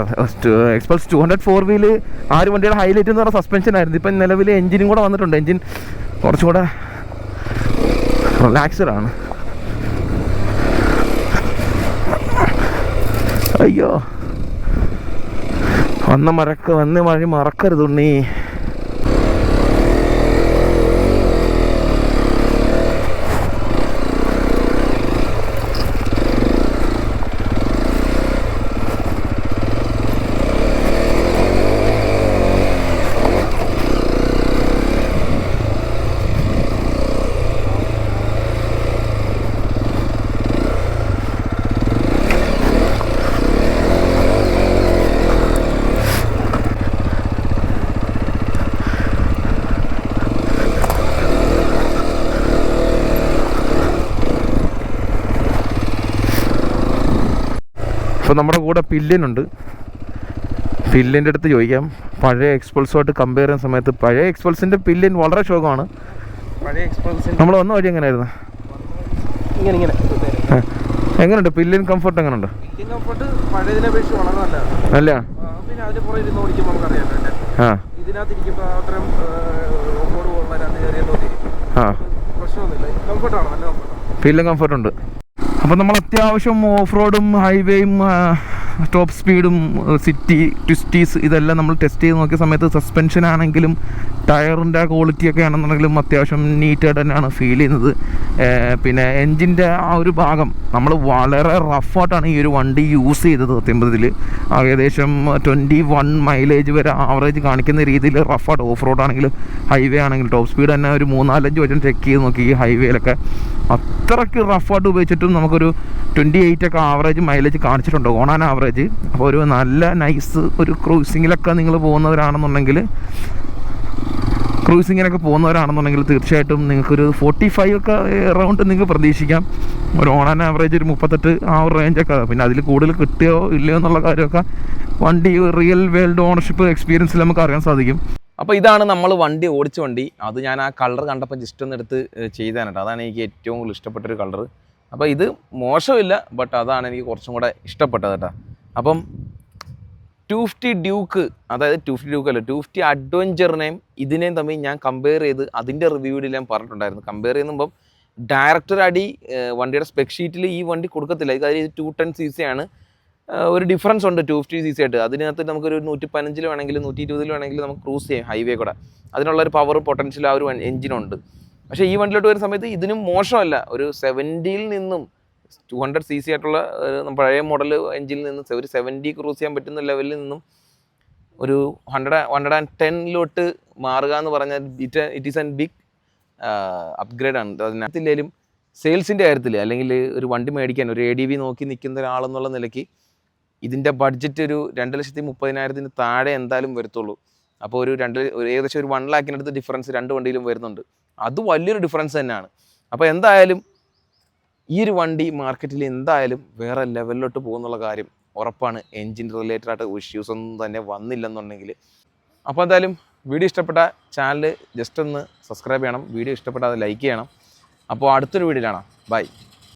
Xpulse two hundred four wheel ആ ഒരു വണ്ടിയുടെ ഹൈലൈറ്റ് എന്ന് പറഞ്ഞാൽ സസ്പെൻഷൻ ആയിരുന്നു. ഇപ്പം നിലവിൽ എഞ്ചിനും കൂടെ വന്നിട്ടുണ്ട്. എഞ്ചിൻ കുറച്ചുകൂടെ റിലാക്സ്ഡ് ആണ്. അയ്യോ. വന്ന മറക്ക വന്ന് മഴ മറക്കരുത് ഇപ്പോൾ നമ്മുടെ കൂടെ പില്ലിനുണ്ട് പില്ലിന്റെ അടുത്ത് ചോദിക്കാം. പഴയ എക്സ്പൾസുമായിട്ട് കമ്പയർ ചെയ്യുന്ന സമയത്ത് പഴയ എക്സ്പൾസിന്റെ പില്ലിൻ വളരെ ശോകമാണ്. പഴയ നമ്മൾ വന്ന വഴി എങ്ങനെയായിരുന്നു? ഇങ്ങനെ ഇങ്ങനെ. എങ്ങനെയുണ്ട്? പില്ലിൻ കംഫർട്ട് എങ്ങനെയുണ്ട്? ഇന്ത്യൻ കംഫർട്ട് പഴയതിനെ അപേക്ഷിച്ച് വളരെ നല്ലതാണ്. അല്ല പിന്നെ അതിന് പുറകെ ഇരുന്ന് ഓടിക്കുമ്പോൾ നമുക്കറിയാം അല്ലേ? ആ. ഇതിനകത്ത് ഇരിക്കുമ്പോൾ അത്രയും ഓഫ് റോഡ് പോകുന്ന അതിനകത്ത് കയറിയ തോന്നി ആ. പ്രശ്നമൊന്നുമില്ല. കംഫർട്ടാണ് നല്ല കംഫർട്ടാണ് ഫീലും കംഫർട്ട് ഉണ്ട്. അപ്പോൾ നമ്മൾ അത്യാവശ്യം ഓഫ് റോഡും ഹൈവേയും ടോപ്പ് സ്പീഡും സിറ്റി ട്വിസ്റ്റീസ് ഇതെല്ലാം നമ്മൾ ടെസ്റ്റ് ചെയ്ത് നോക്കിയ സമയത്ത് സസ്പെൻഷൻ ആണെങ്കിലും ടയറിന്റെ ക്വാളിറ്റി ഒക്കെ ആണെന്നുണ്ടെങ്കിലും അത്യാവശ്യം നീറ്റായിട്ട് തന്നെയാണ് ഫീൽ ചെയ്യുന്നത്. പിന്നെ എൻജിന്റെ ആ ഒരു ഭാഗം നമ്മൾ വളരെ റഫായിട്ടാണ് ഈ ഒരു വണ്ടി യൂസ് ചെയ്തത് സത്യമ്പതിൽ ഏകദേശം ട്വന്റി വൺ മൈലേജ് വരെ ആവറേജ് കാണിക്കുന്ന രീതിയിൽ റഫായിട്ട് ഓഫ് റോഡ് ആണെങ്കിലും ഹൈവേ ആണെങ്കിലും ടോപ്പ് സ്പീഡ് തന്നെ ഒരു മൂന്നാലഞ്ച് വർഷം ചെക്ക് ചെയ്ത് നോക്കി ഈ ഹൈവേയിലൊക്കെ അത്രയ്ക്ക് റഫായിട്ട് ഉപയോഗിച്ചിട്ടും നമുക്കൊരു ട്വന്റി എയ്റ്റ് ഒക്കെ ആവറേജ് മൈലേജ് കാണിച്ചിട്ടുണ്ട്. ഓണാൻ ആവറേജ് അപ്പോൾ ഒരു നല്ല നൈസ് ഒരു ക്രൂസിങ്ങിലൊക്കെ നിങ്ങൾ പോകുന്നവരാണെന്നുണ്ടെങ്കിൽ ക്രൂസിങ്ങിനൊക്കെ പോകുന്നവരാണെന്നുണ്ടെങ്കിൽ തീർച്ചയായിട്ടും നിങ്ങൾക്കൊരു ഫോർട്ടി ഫൈവ് ഒക്കെ എറൗണ്ട് നിങ്ങൾക്ക് പ്രതീക്ഷിക്കാം. ഒരു ഓൺ ആവറേജ് ഒരു മുപ്പത്തെട്ട് ആ ഒരു റേഞ്ചൊക്കെ പിന്നെ അതിൽ കൂടുതൽ കിട്ടുകയോ ഇല്ലയോ എന്നുള്ള കാര്യമൊക്കെ വണ്ടി റിയൽ വേൾഡ് ഓണർഷിപ്പ് എക്സ്പീരിയൻസിൽ നമുക്ക് അറിയാൻ സാധിക്കും. അപ്പോൾ ഇതാണ് നമ്മൾ വണ്ടി ഓടിച്ച വണ്ടി. അത് ഞാൻ ആ കളർ കണ്ടപ്പോൾ ജസ്റ്റ് ഒന്ന് എടുത്ത് ഏഹ് അതാണ് എനിക്ക് ഏറ്റവും കൂടുതൽ ഇഷ്ടപ്പെട്ടൊരു കളർ അപ്പോൾ ഇത് മോശമില്ല ബട്ട് അതാണ് എനിക്ക് കുറച്ചും കൂടെ ഇഷ്ടപ്പെട്ടത് കേട്ടോ. അപ്പം ടു ഫിഫ്റ്റി ഡ്യൂക്ക് അതായത് ടു ഫിഫ്റ്റി ഡ്യൂക്ക് അല്ല ടു ഫിഫ്റ്റി അഡ്വഞ്ചറിനെയും ഇതിനെയും തമ്മിൽ ഞാൻ കമ്പയർ ചെയ്ത് അതിന്റെ റിവ്യൂവിൽ ഞാൻ പറഞ്ഞിട്ടുണ്ടായിരുന്നു. കമ്പയർ ചെയ്യുമ്പം ഡയറക്ടർ അടി വണ്ടിയുടെ സ്പെക് ഷീറ്റിൽ ഈ വണ്ടി കൊടുക്കത്തില്ല. കാര്യം ടു ടെൻ സി സി ആണ്. ഒരു ഡിഫറൻസ് ഉണ്ട് ടു ഫിഫ്റ്റി സി സി ആയിട്ട്. അതിനകത്ത് നമുക്കൊരു നൂറ്റി പതിനഞ്ചിൽ വേണമെങ്കിൽ നൂറ്റി ഇരുപതിൽ വേണമെങ്കിൽ നമുക്ക് ക്രൂസ് ചെയ്യാം ഹൈവേ കൂടെ. അതിനുള്ള ഒരു പവർ പൊട്ടൻഷ്യൽ ആ ഒരു എഞ്ചിനുണ്ട് പക്ഷേ ഈ വണ്ടിയിലോട്ട് വരുന്ന സമയത്ത് ഇതിനും മോശമല്ല. ഒരു സെവന്റിയിൽ നിന്നും ടു ഹൺഡ്രഡ് സി സി ആയിട്ടുള്ള പഴയ മോഡൽ എഞ്ചിനിൽ നിന്ന് ഒരു സെവന്റി ക്രൂസ് ചെയ്യാൻ പറ്റുന്ന ലെവലിൽ നിന്നും ഒരു ഹൺഡ്രഡ് ഹൺഡ്രഡ് ആൻഡ് ടെന്നിലോട്ട് മാറുക എന്ന് പറഞ്ഞാൽ it it is an big upgrade ആണ്. അതിനകത്തില്ലേലും സെയിൽസിന്റെ കാര്യത്തിൽ അല്ലെങ്കിൽ ഒരു വണ്ടി മേടിക്കാൻ ഒരു എ ഡി വി നോക്കി നിൽക്കുന്ന ഒരാളെന്നുള്ള നിലയ്ക്ക് ഇതിന്റെ ബഡ്ജറ്റ് ഒരു രണ്ട് ലക്ഷത്തി മുപ്പതിനായിരത്തിന് താഴെ എന്തായാലും വരത്തുള്ളൂ. അപ്പോൾ ഒരു രണ്ട് ഏകദേശം ഒരു വൺ ലാക്കിനടുത്ത് ഡിഫറൻസ് രണ്ട് വണ്ടിയിലും വരുന്നുണ്ട്. അത് വലിയൊരു ഡിഫറൻസ് തന്നെയാണ്. അപ്പോൾ എന്തായാലും ഈ ഒരു വണ്ടി മാർക്കറ്റിൽ എന്തായാലും വേറെ ലെവലിലോട്ട് പോകുന്നുള്ള കാര്യം ഉറപ്പാണ്. എൻജിൻ റിലേറ്റഡ് ആയിട്ട് ഇഷ്യൂസ് ഒന്നും തന്നെ വന്നില്ലെന്നുണ്ടെങ്കിൽ അപ്പോൾ എന്തായാലും വീഡിയോ ഇഷ്ടപ്പെട്ട ചാനൽ ജസ്റ്റ് ഒന്ന് സബ്സ്ക്രൈബ് ചെയ്യണം. വീഡിയോ ഇഷ്ടപ്പെട്ടാൽ ലൈക്ക് ചെയ്യണം. അപ്പോൾ അടുത്തൊരു വീഡിയോ കാണാം. ബൈ